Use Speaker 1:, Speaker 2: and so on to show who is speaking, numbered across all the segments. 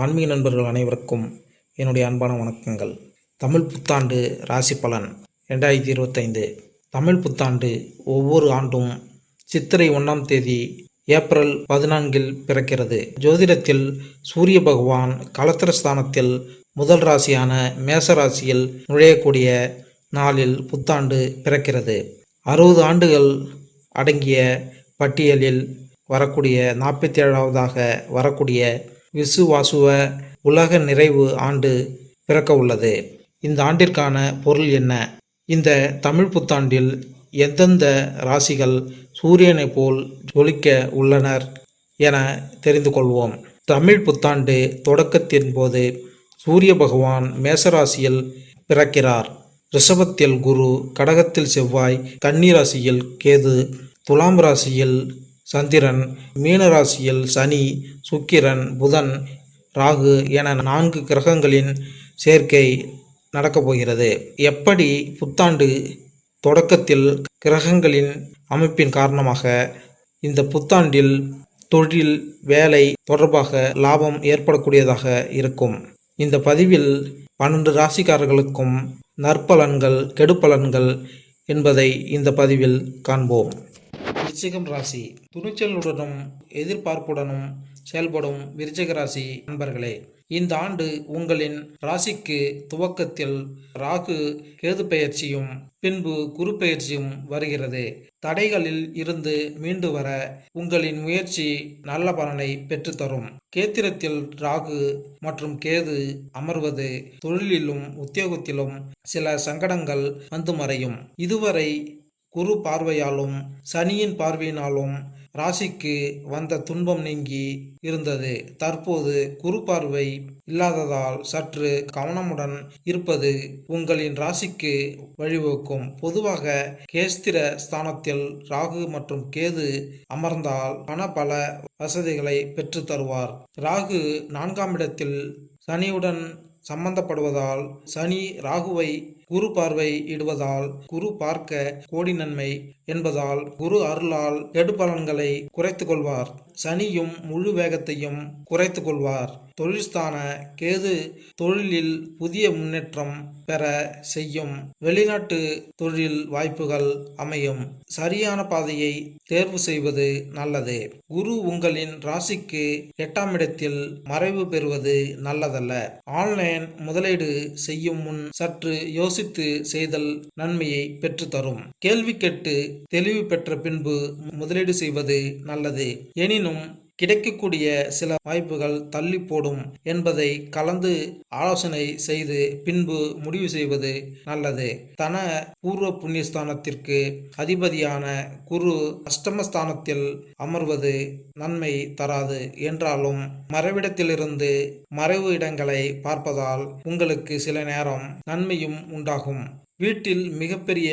Speaker 1: ஆன்மீக நண்பர்கள் அனைவருக்கும் என்னுடைய அன்பான வணக்கங்கள். தமிழ் புத்தாண்டு ராசி பலன் ரெண்டாயிரத்தி இருபத்தைந்து. தமிழ் புத்தாண்டு ஒவ்வொரு ஆண்டும் சித்திரை ஒன்றாம் தேதி ஏப்ரல் பதினான்கில் பிறக்கிறது. ஜோதிடத்தில் சூரிய பகவான் கலத்திரஸ்தானத்தில் முதல் ராசியான மேச ராசியில் நுழையக்கூடிய நாளில் புத்தாண்டு பிறக்கிறது. அறுபது ஆண்டுகள் அடங்கிய பட்டியலில் வரக்கூடிய நாற்பத்தி ஏழாவதாக வரக்கூடிய விசுவாசுவ உலக நிறைவு ஆண்டு பிறக்க உள்ளது. இந்த ஆண்டிற்கான பொருள் என்ன? இந்த தமிழ் புத்தாண்டில் எந்தெந்த ராசிகள் சூரியனைப் போல் ஜொலிக்க உள்ளனர் என தெரிந்து கொள்வோம். தமிழ் புத்தாண்டு தொடக்கத்தின் போது சூரிய பகவான் மேசராசியில் பிறக்கிறார். ரிஷபத்தில் குரு கடகத்தில் செவ்வாய் கன்னி ராசியில் கேது துலாம் ராசியில் சந்திரன் மீன ராசியில் சனி சுக்கிரன் புதன் ராகு என நான்கு கிரகங்களின் சேர்க்கை நடக்கப் போகிறது. எப்படி புத்தாண்டு தொடக்கத்தில் கிரகங்களின் அமைப்பின் காரணமாக இந்த புத்தாண்டில் தொழில் வேலை தொடர்பாக லாபம் ஏற்படக்கூடியதாக இருக்கும். இந்த பதிவில் பன்னெண்டு ராசிக்காரர்களுக்கும் நற்பலன்கள் கெடுப்பலன்கள் என்பதை இந்த பதிவில் காண்போம். விருச்சிகம் ராசி. துணிச்சலுடனும் எதிர்பார்ப்புடனும் செயல்படும் விருச்சிக ராசி நண்பர்களே இந்த ஆண்டு உங்களின் ராசிக்கு துவக்கத்தில் ராகு கேது பெயர்ச்சியும் பின்பு குரு பெயர்ச்சியும் வருகிறது. தடைகளில் இருந்து மீண்டு வர உங்களின் முயற்சி நல்ல பலனை பெற்றுத்தரும். கேத்திரத்தில் ராகு மற்றும் கேது அமர்வது தொழிலிலும் உத்தியோகத்திலும் சில சங்கடங்கள் வந்து மறையும். இதுவரை குரு பார்வையாலும் சனியின் பார்வையினாலும் ராசிக்கு வந்த துன்பம் நீங்கி இருந்தது. தற்போது குரு பார்வை இல்லாததால் சற்று கவனமுடன் இருப்பது உங்களின் ராசிக்கு வழிவகுக்கும். பொதுவாக கேஸ்திர ஸ்தானத்தில் ராகு மற்றும் கேது அமர்ந்தால் பண பல வசதிகளை பெற்று தருவார். ராகு நான்காம் இடத்தில் சனியுடன் சம்பந்தப்படுவதால் சனி ராகுவை குரு பார்வை இடுவதால் குரு பார்க்க கோடி நன்மை என்பதால் குரு அருளால் கெடுபலன்களை குறைத்து கொள்வார். சனியும் முழு வேகத்தையும் குறைத்து கொள்வார். தொழில்ஸ்தான கேது தொழிலில் புதிய முன்னேற்றம் பெற செய்யும் வெளிநாட்டு தொழில் வாய்ப்புகள் அமையும். சரியான பாதையை தேர்வு செய்வது நல்லது. குரு உங்களின் ராசிக்கு எட்டாம் இடத்தில் மறைவு பெறுவது நல்லதல்ல. ஆன்லைன் முதலீடு செய்யும் முன் சற்று யோசித்து செய்தல் நன்மையை பெற்றுத்தரும். கேள்வி கேட்டு தெளிவு பெற்ற பின்பு முதலீடு செய்வது நல்லது. எனினும் கிடைக்கக்கூடிய சில வாய்ப்புகள் தள்ளி போடும் என்பதை கலந்து ஆலோசனை செய்து பின்பு முடிவு செய்வது நல்லது. தன பூர்வ புண்ணியஸ்தானத்திற்கு அதிபதியான குரு அஷ்டமஸ்தானத்தில் அமர்வது நன்மை தராது என்றாலும் மறைவிடத்திலிருந்து மறைவு இடங்களை பார்ப்பதால் உங்களுக்கு சில நேரம் நன்மையும் உண்டாகும். வீட்டில் மிகப்பெரிய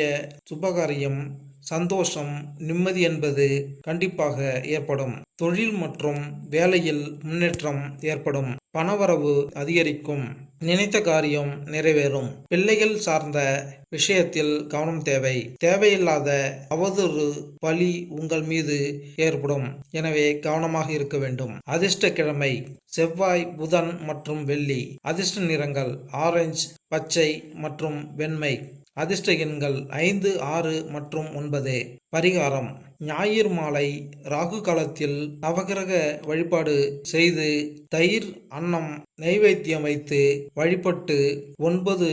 Speaker 1: சுபகாரியம் சந்தோஷம் நிம்மதி என்பது கண்டிப்பாக ஏற்படும். தொழில் மற்றும் வேலையில் முன்னேற்றம் ஏற்படும். பணவரவு அதிகரிக்கும். நினைத்த காரியம் நிறைவேறும். பிள்ளைகள் சார்ந்த விஷயத்தில் கவனம் தேவை. தேவையில்லாத அவதூறு பழி உங்கள் மீது ஏற்படும். எனவே கவனமாக இருக்க வேண்டும். அதிர்ஷ்ட கிழமை செவ்வாய் புதன் மற்றும் வெள்ளி. அதிர்ஷ்ட நிறங்கள் ஆரஞ்சு பச்சை மற்றும் வெண்மை. அதிர்ஷ்ட எண்கள் ஐந்து ஆறு மற்றும் ஒன்பது. பரிகாரம். ஞாயிறு மாலை ராகு காலத்தில் நவகிரக வழிபாடு செய்து தயிர் அன்னம் நைவேத்தியம் வைத்து வழிபட்டு ஒன்பது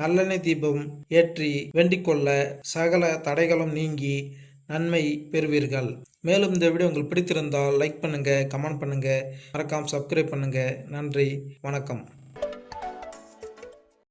Speaker 1: நல்லெண்ணெய் தீபம் ஏற்றி வேண்டிக்கொள்ள சகல தடைகளும் நீங்கி நன்மை பெறுவீர்கள். மேலும் இந்த வீடியோ உங்களுக்கு பிடித்திருந்தால் லைக் பண்ணுங்கள் கமெண்ட் பண்ணுங்கள் மறக்காமல் சப்ஸ்கிரைப் பண்ணுங்கள் நன்றி வணக்கம்.